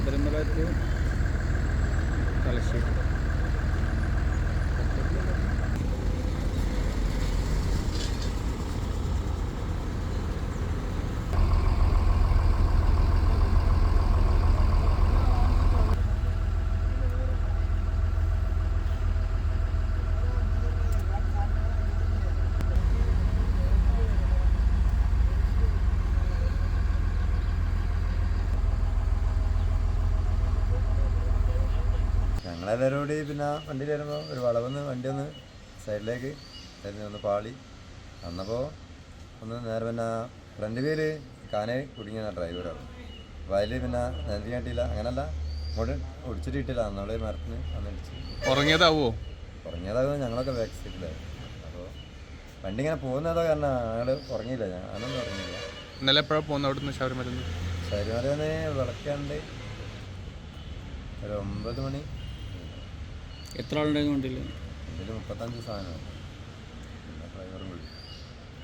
Sabarimala to Thalassery ഞങ്ങളെല്ലാവരും കൂടി പിന്നെ വണ്ടിയിൽ വരുമ്പോൾ ഒരു വളവെന്ന് വണ്ടി ഒന്ന് സൈഡിലേക്ക് തിരിഞ്ഞ് ഒന്ന് പാളി. വന്നപ്പോൾ ഒന്ന് നേരെ പിന്നെ ഫ്രണ്ട് വീൽ കാനെ കുടുങ്ങിയ ഡ്രൈവറാണ് അപ്പോൾ അതിൽ പിന്നെ നിലത്തി കാട്ടിയില്ല. അങ്ങനല്ല. ഇങ്ങോട്ട് ഒടിച്ചിട്ട് കിട്ടില്ല നമ്മളെ മരത്തിന് അന്ന് ഇടിച്ച്. ഉറങ്ങിയതാവോ? ഉറങ്ങിയതാകുമ്പോൾ ഞങ്ങളൊക്കെ ബാക്ക് അപ്പോൾ വണ്ടി ഇങ്ങനെ പോകുന്നതോ കാരണം ഞങ്ങൾ ഉറങ്ങിയില്ല. ഞാനൊന്നും ഉറങ്ങിയില്ല. ഇന്നലെ എപ്പോഴാണ് പോകുന്നത് അവിടുന്ന് ശബരിമല ശബരിമല വിളക്കാണ്ട് ഒരു ഒമ്പത് മണി എത്ര ആളുണ്ടായിരുന്നു വണ്ടിയിൽ മുപ്പത്തഞ്ച്